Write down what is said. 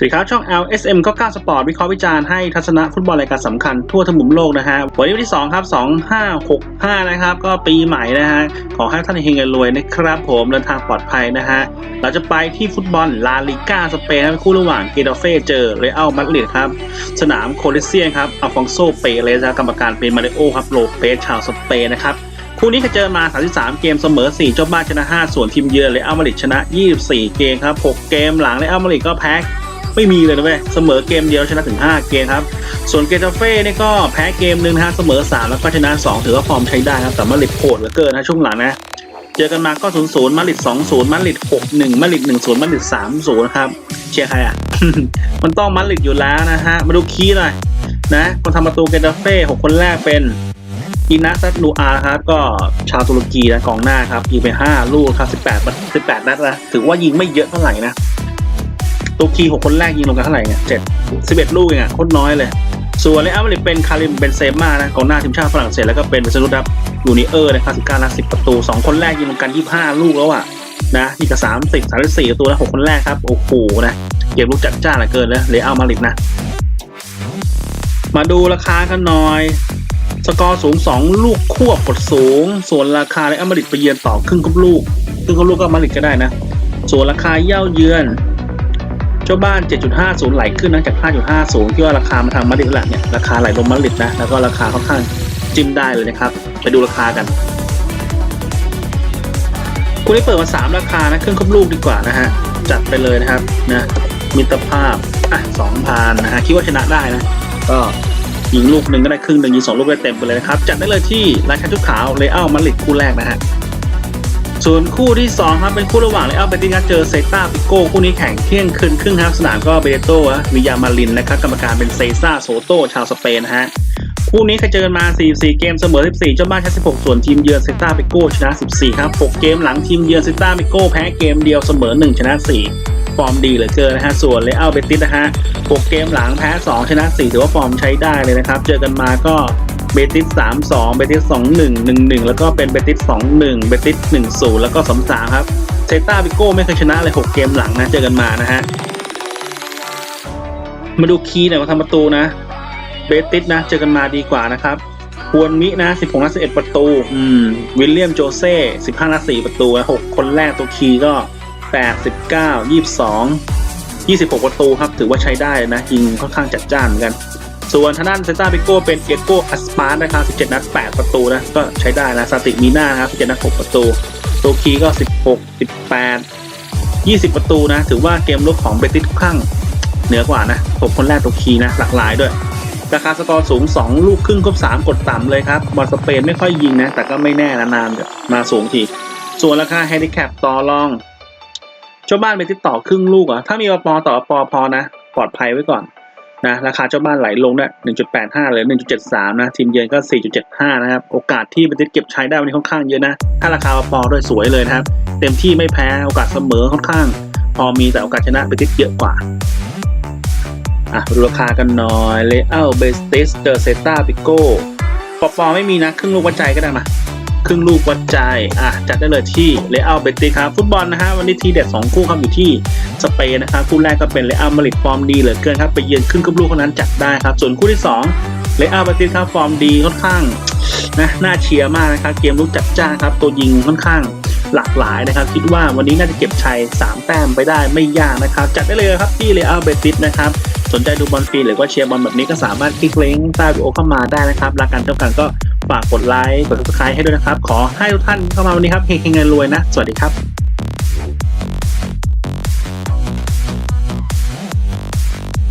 สวัสดีครับ ช่อง LSM ก็9สปอร์ตวิเคราะห์วิจารณ์ให้ทัศนะฟุตบอลรายการสำคัญทั่วทั้งมุมโลกนะฮะวันนี้วันที่ 2 ครับ 2565 นะครับ ก็ปีใหม่นะฮะ ขอให้ท่านเฮงรวยนะครับผมเดินทางปลอดภัยนะฮะ เราจะไปที่ฟุตบอลลาลิก้าสเปนครับคู่ระหว่างเกตาเฟ่เจอเรอัลมาดริดครับ สนามโคลิเซียนครับอัลฟองโซเปเรสครับกรรมการเป็นมาริโอครับโลเปสชาวสเปนนะครับคู่นี้เคยเจอมา 33 เกมเสมอ 4 เจ้าบ้านชนะ 5 ส่วนทีมเยือนเลยอัลมาดริดชนะ 24 เกมครับ 6 เกมหลังเลยอัลมาดริดก็แพ้ ไม่มีเลยนะเว้ยเสมอเกมเดียวชนะถึง 5 เกมครับ ส่วนเกตาเฟ่เนี่ยก็แพ้เกมหนึ่งนะฮะเสมอ 3 แล้วก็ชนะ 2 ถือว่าฟอร์มใช้ได้ครับแต่มาริดโหดเหลือเกินนะช่วงหลังนะเจอกันมาก็0 0มาริด2 0มาริด6 1มาริด1 0มาริด3 0ครับเชียร์ใครอะ มันต้องมาริดอยู่แล้วนะฮะ มาดูคีย์หน่อยนะคนทำประตูเกตาเฟ่6คนแรกเป็นอินาซัตนูอาร์ครับก็ชาวตุรกีนะกองหน้าครับยิงไป 5 ลูกครับ18นัด18 นัดนะถือว่ายิงไม่เยอะเท่าไหร่นะ ตุรกี6คนแรกยิงลงกันเท่าไหร่เนี่ย7 11ลูกเองอะโคตรน้อยเลย ส่วนเลอัลมาดริดเป็นคาริมเบนเซม่านะกองหน้าทีมชาติฝรั่งเศสแล้วก็เป็นเซรุดับยูนิเออร์นะครับ19นัด10ประตู2คนแรกยิงลงกัน25ลูกแล้วอะนะนี่ก็30 34ประตูนะ6คนแรกครับโอ้โหนะเกมลูกจัดจ้านเหลือเกินเลยเลอัลมาดริดนะ มาดูราคากันหน่อยสกอร์สูง 2 ลูกควบกดสูง ส่วนราคาในอเมริกไปเยือนต่อครึ่งกับลูก ครึ่งกับลูกก็อเมริกก็ได้นะ ส่วนราคาเย่าเยือน เจ้าบ้าน 7.50 ไหลขึ้นนะจาก 5.50 ที่ว่าราคามาทางมาริดแหละเนี่ยราคาไหลลงมาริดนะ แล้วก็ราคาค่อนข้างจิ้มได้เลยนะครับ ไปดูราคากันคุณได้เปิดมา 3 ราคานะครึ่งกับลูกดีกว่านะฮะจัดไปเลยนะครับนะมิตรภาพอะ2,000นะฮะคิดว่าชนะได้นะ ก็ยิงลูกหนึ่งก็ได้ครึ่งหนึ่งยิงสองลูกได้เต็มไปเลยนะครับจัดได้เลยที่รายกาชุดขาวเลอัลมาริดคู่แรกนะฮะ ส่วนคู่ที่2ครับเป็นคู่ระหว่างเลอัลเบติสเจอเซตาปิโก้คู่นี้แข่งเที่ยงคืนครึ่งครับสนามก็เบโต้วิยามารินนะครับกรรมการเป็นเซซ่าโซโตชาวสเปนฮะคู่นี้เคยเจอกันมา 44 เกมเสมอ 14 เจ้าบ้านชนะ16 ส่วนทีมเยือนเซตาปิโก้ชนะ 14 ครับ 6 เกมหลังทีมเยือนเซตาปิโก้แพ้เกมเดียวเสมอ 1 ชนะ 4 ฟอร์มดีเหลือเกินนะฮะ ส่วนเลอัลเบติสนะฮะ 6 เกมหลังแพ้ 2 ชนะ 4 ถือว่าฟอร์มใช้ได้เลยนะครับ เจอกันมาก็ เบติส3-2เบติส2-1 1-1แล้วก็เป็นเบติส2-1เบติส1-0แล้วก็3-3ครับเซต้าบิโก้ไม่เคยชนะเลย6เกมหลังนะเจอกันมานะฮะมาดูคีย์หน่อยมาทำประตูนะ เบติสนะเจอกันมาดีกว่านะครับฮวนมินะ16นัด11ประตู อืม วิลเลียมโจเซ่15นัด4ประตูนะ6คนแรกตัวคีย์ก็8 19 22 26ประตูครับ ถือว่าใช้ได้นะยิงค่อนข้างจัดจ้านเหมือนกัน ส่วนทางด้านเซนต้าปิโก้เป็นเอโกอัสปาร์นะครับ 17 นัด 8 ประตูนะ ก็ใช้ได้นะสติมีนานะครับ17 นัด 6 ประตูโตคีก็ 16 18 20 ประตูนะ ถือว่าเกมลุกของเบติสค่อนข้งเหนือกว่านะ 6 คนแรกโตคีนะ หลากหลายด้วย ราคาสกอร์สูง 2 ลูกครึ่งครบ3 กดต่ำเลยครับบอลสเปนไม่ค่อยยิงนะ แต่ก็ไม่แน่นะนานเดี๋ยวมาสูงทีส่วนราคาแฮนดิแคปต่อรองเจ้าบ้านไปติดต่อครึ่งลูกอะถ้ามีปอต่อปอพอนะ ปลอดภัยไว้ก่อน นะราคาเจ้าบ้านไหลลงได้1.85หรือ 1.73 นะทีมเยือนก็ 4.75 นะครับ โอกาสที่ไปติดเก็บใช้ได้วันนี้ค่อนข้างเยอะนะ ถ้าราคาปอด้วยสวยเลยนะครับ เต็มที่ไม่แพ้โอกาสเสมอค่อนข้าง พอมีแต่โอกาสชนะไปติดเยอะกว่าอะดูราคากันหน่อยเลอัลเบสติสเจอเซต้าปิโก้ปอปอไม่มีนะครึ่งลูกวัดใจก็ได้มา ครึ่งลูกวัดใจอะจัดได้เลยที่เลอัลเบติครับฟุตบอลนะฮะวันนี้ทีเด็ด2คู่ครับอยู่ที่สเปนนะครับคู่แรกก็เป็นเลอัลมาริดฟอร์มดีเหลือเกินครับไปเยือนครึ่งกับลูกเท่านั้นจัดได้ครับส่วนคู่ที่ 2เลอัลเบติครับฟอร์มดีค่อนข้างนะน่าเชียร์มากนะครับเกมลุกจัดจ้านครับตัวยิงค่อนข้างหลากหลายนะครับ คิดว่าวันนี้น่าจะเก็บชัย 3 แต้มไปได้ไม่ยากนะครับ จัดได้เลยครับที่เลอัลเบติสนะครับ สนใจดูบอลฟรีหรือว่าเชียร์บอลแบบนี้ก็สามารถคลิกลิงก์ใต้วิดีโอเข้ามาได้นะครับรักกันเท่ากันก็ ฝากกดไลค์กดติดตามให้ด้วยนะครับ ขอให้ทุกท่านเข้ามาวันนี้ครับเฮงเงินรวยนะ สวัสดีครับ